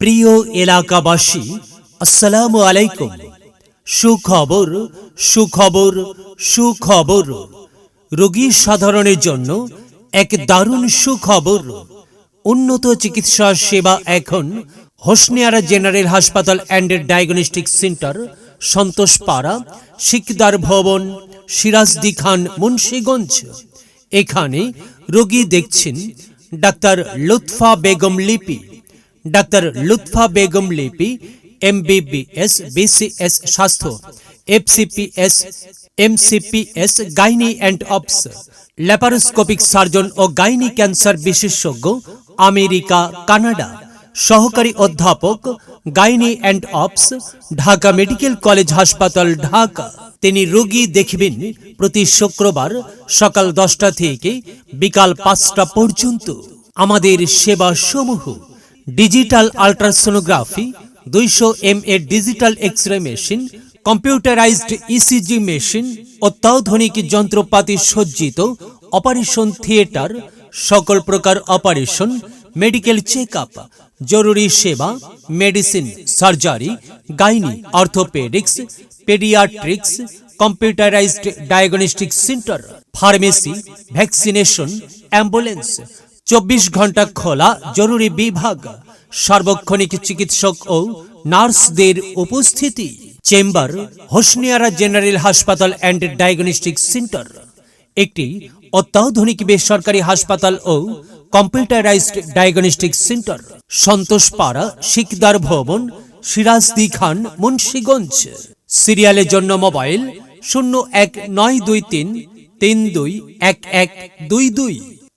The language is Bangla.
প্রিয় এলাকাবাসী, আসসালামু আলাইকুম। সুখবর সুখবর সুখবর। রোগী সাধারণের জন্য এক দারুণ সুখবর। উন্নত চিকিৎসা সেবা এখন হোসনিয়ারা জেনারেল হাসপাতাল and diagnostic centre, Santoshpara Sikdar Bhaban, Sirajdi Khan, Munshiganj. এখানে রোগী দেখছেন ডাক্তার লুৎফা বেগম লিপি। ডাক্তার লুৎফা বেগম লিপি, এমবিবিএস, বিসিএস স্বাস্থ্য, FCPS, MCPS, gynae and obs, laparoscopic surgeon O gynae cancer বিশেষজ্ঞ, আমেরিকা, কানাডা, সহকারী অধ্যাপক, gynae and obs, Dhaka medical college হাসপাতাল, ঢাকা। তিনি রোগী দেখবেন প্রতি শুক্রবার সকাল দশটা থেকে বিকাল পাঁচটা পর্যন্ত। আমাদের সেবা সমূহ ডিজিটাল আল্ট্রাসোনোগ্রাফি, দুইশো এম এর digital X ray machine, computerised ECG machine অত্যাধুনিক যন্ত্রপাতি সজ্জিত অপারেশন থিয়েটার, সকল প্রকার অপারেশন, মেডিকেল চেক আপ জরুরি সেবা, medicine, surgery, gynae, orthopaedics, paediatrics, computerised diagnostic centre, pharmacy, vaccination, ambulance চব্বিশ ঘণ্টা খোলা, জরুরি বিভাগ। সার্বক্ষণিক চিকিৎসক ও নার্সদের উপস্থিতি। চেম্বার, হোসনিয়ারা জেনারেল হাসপাতাল অ্যান্ড ডায়াগনস্টিক সেন্টার। একটি অত্যাধুনিক বেসরকারি হাসপাতাল ও computerised diagnostic centre. Santoshpara Sikdar Bhaban, Sirajdi Khan, Munshiganj. সিরিয়ালের জন্য মোবাইল শূন্য এক নয় দুই তিন তিন দুই এক এক দুই দুই।